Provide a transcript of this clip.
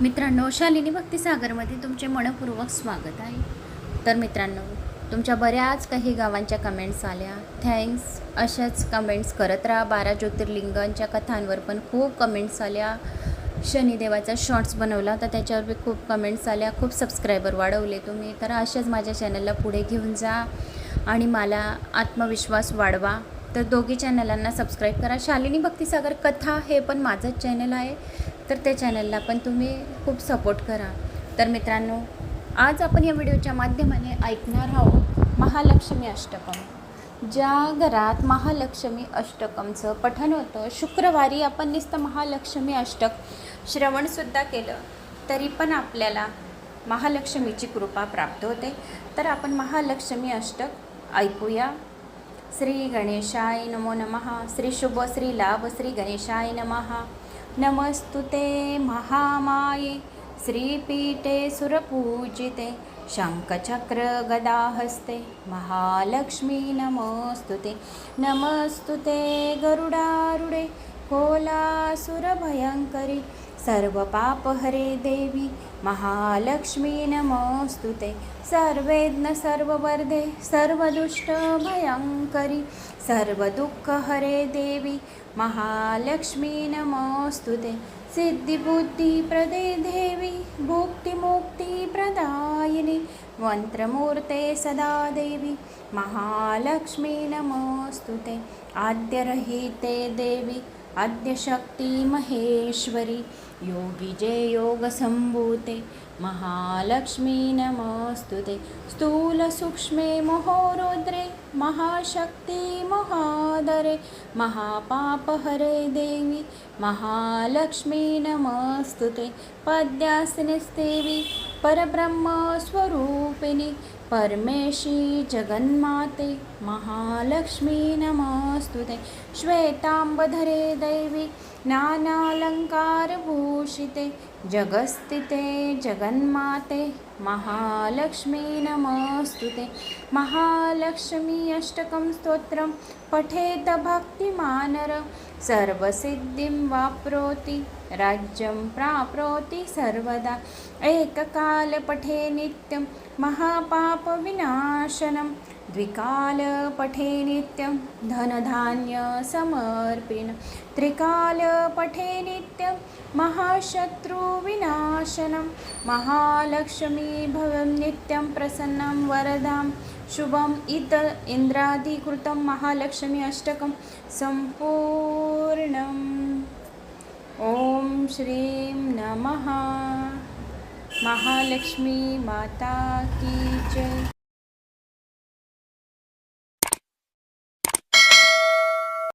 मित्रांनो शालिनी भक्तिसागरमध्ये तुमचे मनपूर्वक स्वागत आहे. तर मित्रांनो तुमच्या बऱ्याच काही गावांच्या कमेंट्स आल्या. थँक्स अशाच कमेंट्स करत राहा. बारा ज्योतिर्लिंगांच्या कथांवर पण खूप कमेंट्स आल्या. शनिदेवाचा शॉर्ट्स बनवला तर त्याच्यावर बी खूप कमेंट्स आल्या. खूप सबस्क्रायबर वाढवले तुम्ही. तर अशाच माझ्या चॅनलला पुढे घेऊन जा आणि मला आत्मविश्वास वाढवा. तर दोघी चॅनलांना सबस्क्राईब करा. शालिनी भक्तिसागर कथा हे पण माझंच चॅनल आहे. तर त्या चॅनलला पण तुम्ही खूप सपोर्ट करा. तर मित्रांनो आज आपण या व्हिडिओच्या माध्यमाने ऐकणार आहोत महालक्ष्मी अष्टकम. ज्या घरात महालक्ष्मी अष्टकमचं पठण होतं शुक्रवारी आपण नुसतं महालक्ष्मी अष्टक श्रवणसुद्धा केलं तरी पण आपल्याला महालक्ष्मीची कृपा प्राप्त होते. तर आपण महालक्ष्मी अष्टक ऐकूया. श्री गणेशाय नमो नमः. श्री शुभ श्री लाभ श्री गणेशाय नमः. नमस्तुते महामाये श्रीपीठे सुरपूजिते शङ्खचक्र गदाहस्ते महालक्ष्मी नमोस्तुते नमस्तुते गरुडारुडे कोलासुरभयङ्करी सर्वपापहरे देवी महालक्ष्मी नमस्तुते सर्वेज्ञ सर्ववर्धे सर्वदुष्टभयङ्करी सर्वदुःखहरे देवी महालक्ष्मी नमस्तुते सिद्धिबुद्धिप्रदे देवी भुक्तिमुक्तिप्रदायिनि मन्त्रमूर्ते सदा देवी महालक्ष्मी नमस्तुते आद्यरहिते देवी आद्यशक्ती महेश्वरी योगिजे योगसम्भूते महालक्ष्मी नमस्तुते स्थूलसूक्ष्मे महोरुद्रे महाशक्ति महादरे महापापहरे देवी महालक्ष्मी नमस्तुते पद्यासनस्तेवी परब्रह्मस्वरूपिणि परमेशी जगन्माते महालक्ष्मी नमस्तुते श्वेताम्बधरे दैवी नानालङ्कारभूषिते जगस्थिते जगन्माते महालक्ष्मी नमस्तुते महालक्ष्मी अष्टकं स्तोत्रं पठेत भक्तिमानर सर्वसिद्धिं वाप्नोति राज्यं प्राप्नोति सर्वदा। एककालपठे नित्यं महापापविनाशनं द्विकाल पठे नित्यं धनधान्यसमर्पिण त्रिकाल पठे नित्यं महाशत्रुविनाशनं। महालक्ष्मी भवं नित्यं प्रसन्नं वरदां। शुभम् इत इन्द्रादिकृतं महालक्ष्मी अष्टकं सम्पूर्णम्। ॐ श्रीं नमः। महालक्ष्मी माता की जय।